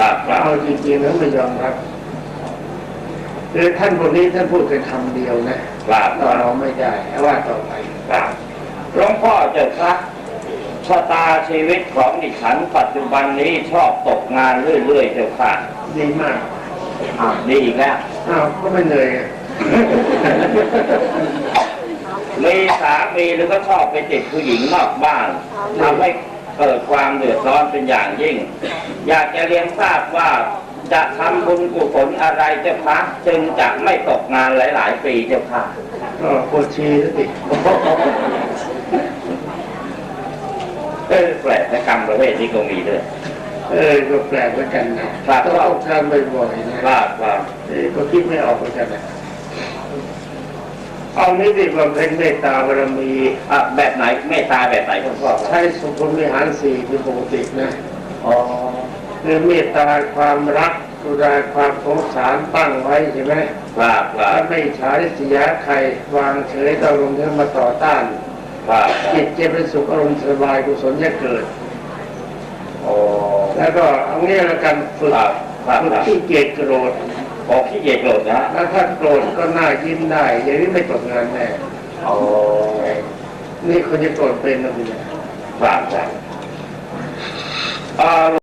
ครับครับเอาจริงๆแล้วไม่ยอมรับคือท่านคนนี้ท่านพูดแค่คำเดียวนะครับคต่อรับเราไม่ได้เอาว่าต่อไปครับหลวงพ่อเจ้าคะชะตาชีวิตของดิฉันปัจจุบันนี้ชอบตกงานเรื่อยๆเจ้าค่ะดีมากอะดีอีกแล้วอ้าวก็ไม่เหนื่อยอะมีสามีหรือก็ชอบไปติดผู้หญิงนอกบ้านทำให้ เกิดความเดือดร้อนเป็นอย่างยิ่ง อยากจะเรียนทราบว่าจะทำบุญกุศลอะไรเจ้าคะจึงจะไม่ตกงานหลาย ๆ ปีเจ้าค่ะก็ปวดชีสติเออแปลกนะกรรมประเภทนี้ก็มีด้วยเออก็แปลกเหมือนกันนะครับต้องต้องการบ่อยๆนะว่าว่าเออก็คิดไม่ออกเหมือนกันนะ เอานี้ดีกว่าเป็นเมตตาบารมีอะแบบไหนเมตตาแบบไหนคุณพ่อครับใช้สุภวิหารสี่เป็นปกตินะอ๋อคือเมตตาความรักกรุณาความสงสารตั้งไว้ใช่ไหมครับครัถ้าบไม่ฉาริษยาใครวางเฉยต่อลงเทมาต่อต้านครับจิตจะเป็นสุขอารมณ์สบายกุศลจะเกิดโอ้แล้วก็เอางี้ละกันฝึกครับครับฝึกครับขี้เกียจโกรธ โอ้ขี้เกียจโกรธนะแล้วถ้าโกรธก็น่ายิ้มได้อย่างนี้ไม่ตกงานแน่โอ้นี่คนจะโกรธเป็นนะพี่เนี่ยครับครับอ่า